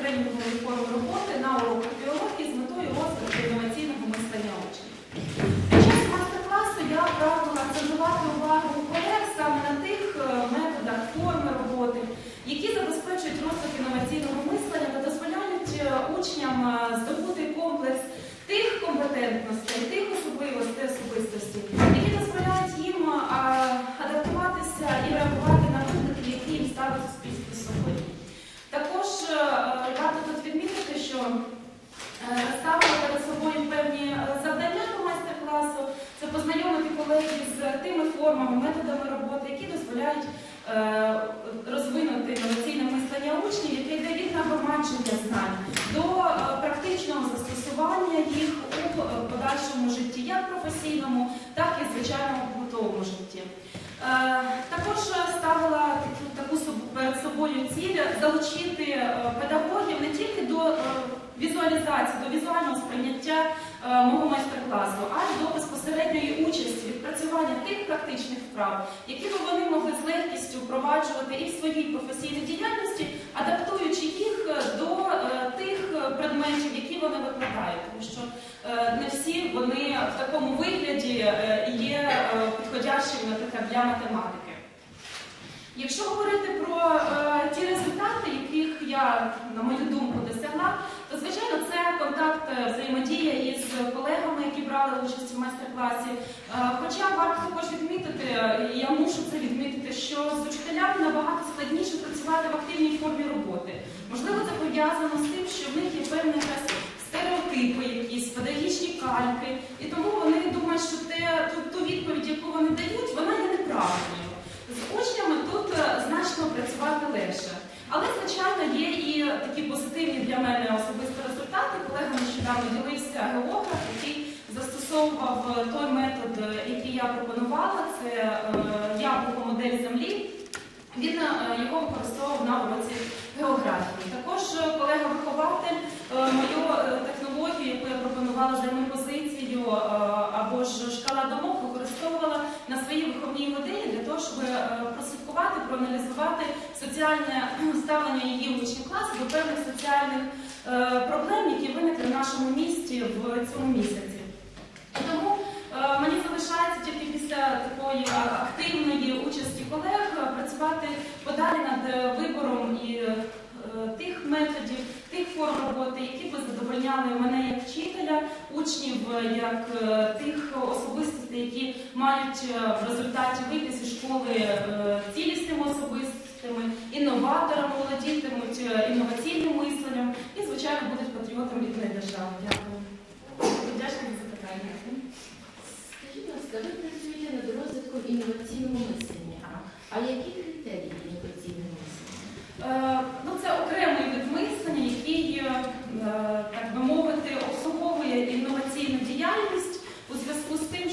тренінгової форми роботи на уроках біології з метою розвитку інноваційного мислення учнів. Під час майстер-класу я прагнула акцентувати увагу колег саме на тих е, методах форми роботи, які забезпечують розвиток інноваційного мислення та дозволяють е, учням е, здобути комплекс тих компетентностей, тих особливостей особистості, які дозволяють їм е, адаптуватися і реагувати на виклики, які їм ставить суспільство сьогодні. Також е, варто тут відмітити, що е, ставили перед собою певні е, завдання до майстер-класу, це познайомити колегів з тими формами, методами роботи, які дозволяють е, розвинути інноваційне мислення учнів, яке йде від нагромадження знань до е, практичного застосування їх у е, подальшому житті, як професійному, так і звичайному побутовому житті. Також ставила таку, таку перед собою ціль залучити педагогів не тільки до візуалізації, до мого майстер-класу, а й до безпосередньої участі, відпрацювання тих практичних вправ, які б вони могли з легкістю впроваджувати і в своїй професійній діяльності, адаптуючи їх е, до е, тих е, предметів, які вони викладають, тому що е, не всі вони в такому вигляді е, є е, підходящими, для математики. Якщо говорити про е, ті результати, яких я, на мою думку, досягла, то звичайно це контакт, е, взаємодія із колегами, які брали участь у майстер-класі. Е, хоча варто також відмітити, е, і я мушу це відмітити, що з учителями набагато складніше працювати в активній формі роботи. Можливо, це пов'язано з тим, що в них є певна якась стереотипи, якісь педагогічні кальки, і тому вони думають, що те, ту, ту відповідь, яку вони дають, вона є неправильною. З учнями значно працювати легше. Але, звичайно, є і такі позитивні для мене особисті результати. Колега нещодавно ділився географ, який застосовував е, той метод, е, який я пропонувала, це е, яблуко модель землі. Він його використовував на уроці географії. Також колега-вихователь мою технологію, яку я пропонувала за позицію або ж шкала думок, використовувала на своїй виховній годині для того, щоб е, прослідкувати, проаналізувати соціальне ставлення її учнів класу до певних соціальних е, проблем, які виникли в нашому місті в цьому місяці. Тому е, мені залишається тільки після такої активної участі колег працювати подалі над вибором і тих методів, форм роботи, які би задовольняли мене як вчителя, учнів, е, як е, тих особистостей, які мають е, в результаті вийти зі школи цілісними особистостями, інноваторами, володітимуть інноваційним мисленням і, звичайно, будуть патріотами рідної держави. Дякую. Вдячна за запитання. Скажіть, ласка, ви працюєте над розвитком інноваційного мислення. А які критерії інноваційного мислення? Е, Ну, це окремий вид мислення, який, е, так би мовити, обслуговує інноваційну діяльність у зв'язку з тим,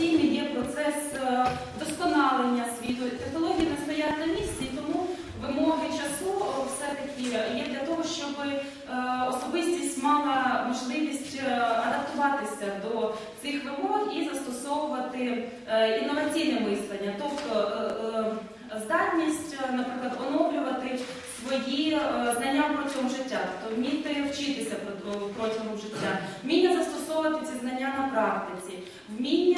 що постійно є процес е, вдосконалення світу. Технології не стоять на місці, тому вимоги часу е, все-таки є для того, щоб е, особистість мала можливість адаптуватися до цих вимог і застосовувати інноваційне мислення, тобто здатність, наприклад, оновлювати свої знання протягом життя, тобто вміти вчитися протягом життя, вміння застосовувати ці знання на практиці, вміння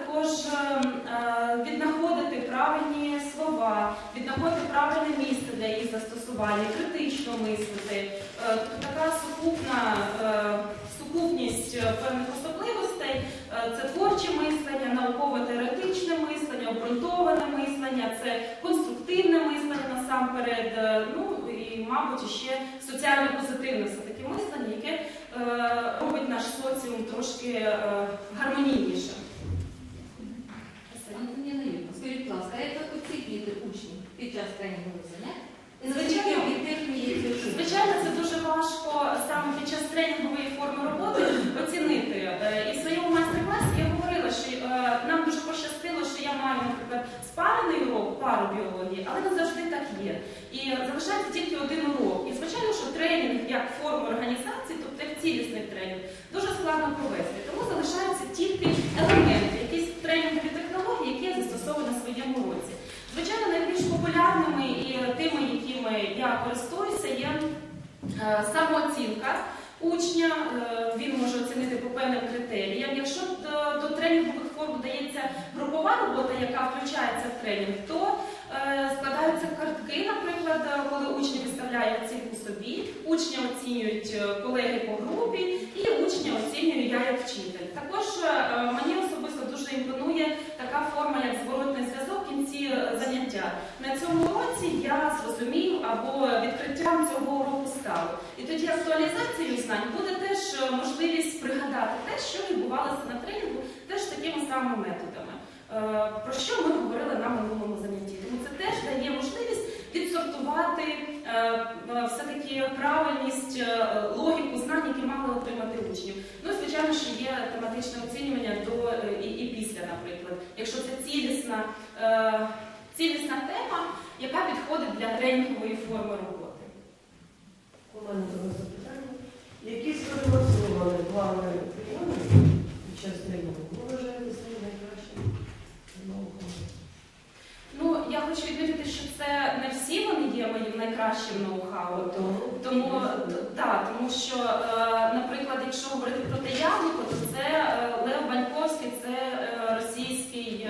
також е, е, віднаходити правильні слова, віднаходити правильне місце для їх застосування, критично мислити, Е, така сукупна е, сукупність певних особливостей. Це творче мислення, науково-теоретичне мислення, обґрунтоване мислення, це конструктивне мислення насамперед, ну і, мабуть, ще соціально-позитивне все-таки мислення, яке робить наш соціум трошки гармонійнішим. Антоніна Юрійовна, скажіть, будь ласка, а як ви оцінюєте учнів під час тренінгових занять? І Звичайно. наскільки об'єктивні є ці оцінки? Звичайно, це дуже важко саме під час тренінгової форми роботи оцінити. Е, І в своєму майстер-класі я говорила, що е, нам дуже пощастило, що я маю, наприклад, спарений урок, пару біології, але не завжди так є. І залишається тільки один урок. І звичайно, що тренінг як форма організації, тобто як цілісний тренінг, дуже складно провести. Тому залишаються тільки елементи, якісь тренінгові технології, які я застосовую на своєму уроці. Звичайно, найбільш популярними і тими, якими я користуюся, є Е, Самооцінка учня, е, він може оцінити по певним критеріям. Якщо до, до тренінгових форм додається групова робота, яка включається в тренінг, то е, складаються картки, наприклад, е, коли учні виставляють оцінку собі, учня оцінюють колеги по групі, і учня оцінюю я як вчитель. Також мені особисто дуже імпонує така форма, як зворотний зв'язок в кінці е, заняття. На цьому уроці я зрозумів або відкриттям цього уроку стало. І тоді актуалізацією знань буде теж е, можливість пригадати те, що відбувалося на тренінгу, теж такими самими методами. Е, Про що ми говорили на минулому занятті. Тому це теж дає можливість відсортувати все-таки правильність, е, логіку знань, які мали отримати учнів. Ну, звичайно, що є тематичне оцінювання до е, і, і після, наприклад. Якщо це цілісна, е, цілісна тема, яка підходить для тренінгової форми роботи. У мене до вас запитання. Які сформацьовані плани прийоми під час тренінгу? Ви вважаєте свої найкращі науками? Ну, я хочу відмітити, що це не всі вони є моїм найкращим ноу-хау. Тому, т- да, тому що, е, наприклад, якщо говорити про Теявнику, то це е, Лев Баньковський, це е, російський е,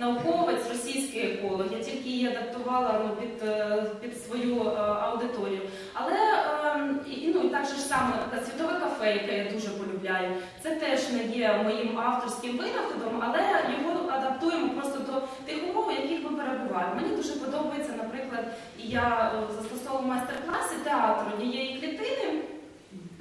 науковець, російський еколог. Я тільки її адаптувала ну, під, е, під свою е, аудиторію. Але е, і, ну, і так же ж саме наприклад, світове кафе, яке я дуже полюбляю, це теж не є моїм авторським винаходом, але його адаптуємо просто до тих умов, яких ми перебуваємо. Мені дуже подобається, наприклад, я е, застосовую майстер-класи театру однієї клітини.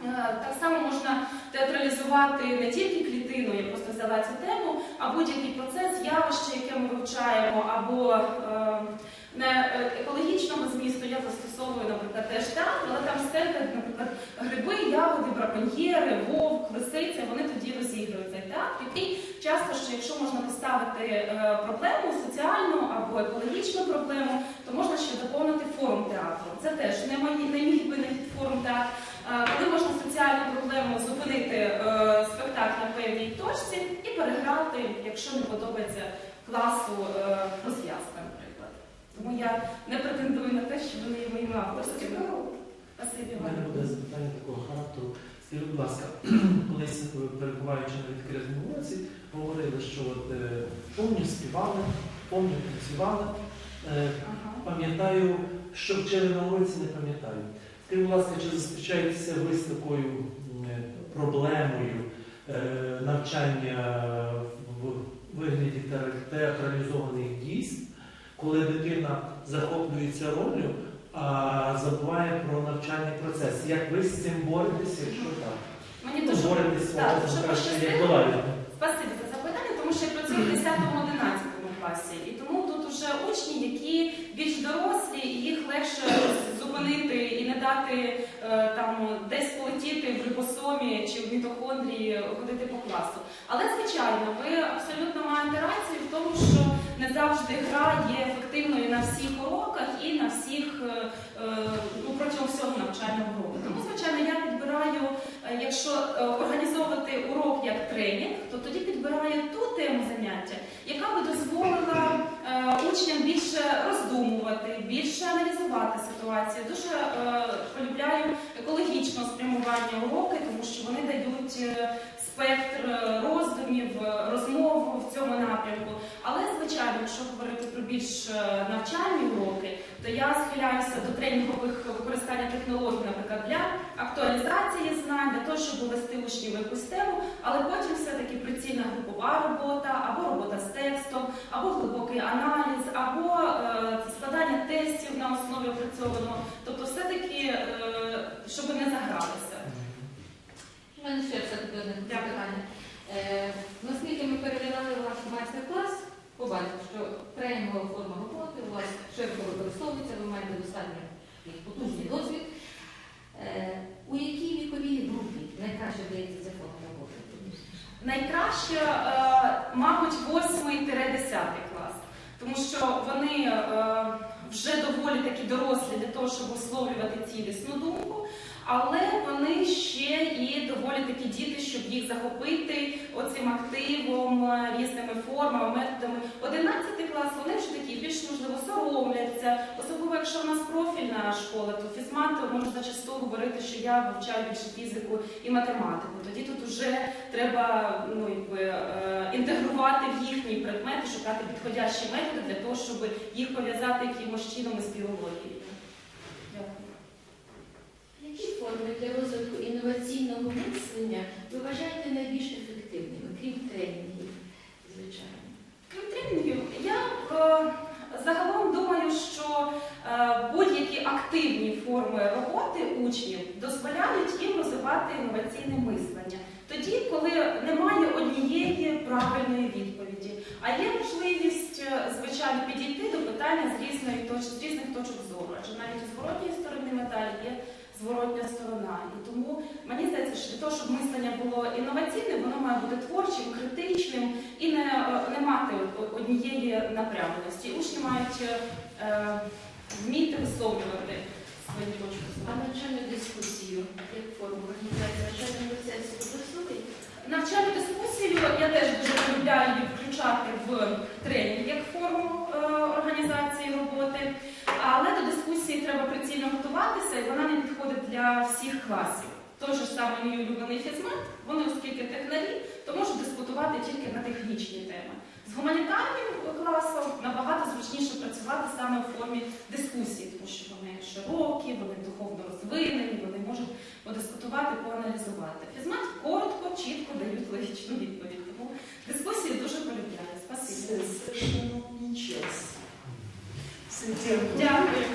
Е, Так само можна театралізувати не тільки клітину, я просто взяла цю тему, а будь-який процес, явище, яке ми вивчаємо, або е, не е, екологічного змісту, я застосовую, наприклад, теж театр, але там сценка, наприклад, гриби, ягоди, браконьєри, вовк, лисиця, вони тоді розігрують цей театр, який часто, що якщо можна поставити е, проблему соціальну або екологічну проблему, то можна ще доповнити форум театру. Це теж не мій винахід форум театр. Е, Коли можна соціальну проблему зупинити е, спектакль на певній точці і переграти, якщо не подобається класу е, розв'язка, наприклад. Тому я не претендую на те, що вони є моїми авторськими. Спасибі У мене буде запитання такого характеру. Скажіть, будь ласка, колись е, перебуваючи на відкритому уроці, говорили, що от, е, повні співали, повні танцювали. Е, Ага. Пам'ятаю, що вчили на уроці, не пам'ятаю. Скажіть, будь ласка, чи зустрічаєтеся ви з такою проблемою е, навчання в вигляді театралізованих дійств, коли дитина захоплюється ролью, а забуває про навчальний процес? Як ви з цим боретеся, якщо так? Мені Ну, дуже боретеся, кажучи, як Спасибі за запитання, тому що я працюю в 10-11 класі. І тому тут уже учні, які більш дорослі, і їх легше зупинити і не дати е, там десь полетіти в рибосомі чи в мітохондрії ходити по класу. Але звичайно, ви абсолютно маєте рацію в тому, що не завжди гра є ефективною на всіх уроках і на всіх е, е, ну, протягом всього навчального року. Тому, звичайно, я підбираю, е, якщо е, організовувати урок як тренінг, то тоді підбираю ту тему заняття, яка би дозволила е, учням більше роздумувати, більше аналізувати ситуацію. Дуже е, полюбляю екологічного спрямування уроки, тому що вони дають е, спектр е, роздумів, розмов в цьому напрямку. Але, звичайно, якщо говорити про більш навчальні уроки, то я схиляюся до тренінгових використання технологій, наприклад, для актуалізації знань, для того, щоб довести учнів якусь тему, але потім все-таки прицільна групова робота, або робота з текстом, або глибокий аналіз, або основі. Тобто, все-таки, е, щоб не загралися. У мене ще все-таки одне питання. Е, наскільки ми переглядали ваш майстер-клас, побачили, що тренінгова форма роботи у вас широко використовується, ви маєте достатньо такий потужний досвід. Е, у якій віковій групі найкраще вдається ця форма роботи? Найкраще, е, мабуть, 8-10 клас, тому що вони е, вже доволі такі дорослі для того, того, щоб висловлювати цілісну думку, але вони ще і доволі такі діти, щоб їх захопити оцим активом, е, різними формами, методами. 11 клас вони вже такі більш можливо соромляться, особливо якщо в нас профільна школа, то фізмат може зачасту говорити, що я вивчаю більше фізику і математику. Тоді тут вже треба ну, якби, е, інтегрувати в їхні предмети, шукати підходящі методи для того, щоб їх пов'язати якимось чином із біологією. Дякую. Які форми для розвитку інноваційного ви вважаєте найбільш ефективними, крім тренінгів, звичайно? Крім тренінгів, я е, загалом думаю, що е, будь-які активні форми роботи учнів дозволяють їм розвивати інноваційне мислення. Тоді, коли немає однієї правильної відповіді, а є можливість, е, звичайно, підійти до питання з різної точ... з різних точок зору. Адже навіть у зворотній сторони медалі є зворотня сторона. І тому мені здається, що для того, щоб мислення було інноваційним, воно має бути творчим, критичним і не, не мати однієї напрямленості. Учні мають е, вміти висловлювати свої точки А навчальну дискусію як форму організації навчального процесу використовуєте? Навчальну дискусію я теж дуже полюбляю включати в тренінг як форму але до дискусії треба прицільно готуватися, і вона не підходить для всіх класів. Той же ж самий мій улюблений фізмат, вони, оскільки технарі, то можуть дискутувати тільки на технічні теми. З гуманітарним класом набагато зручніше працювати саме у формі дискусії, тому що вони широкі, вони духовно розвинені, вони можуть подискутувати, поаналізувати. Фізмат коротко, чітко дають логічну відповідь. Тому дискусії дуже полюбляю. Спасибо. Дякую.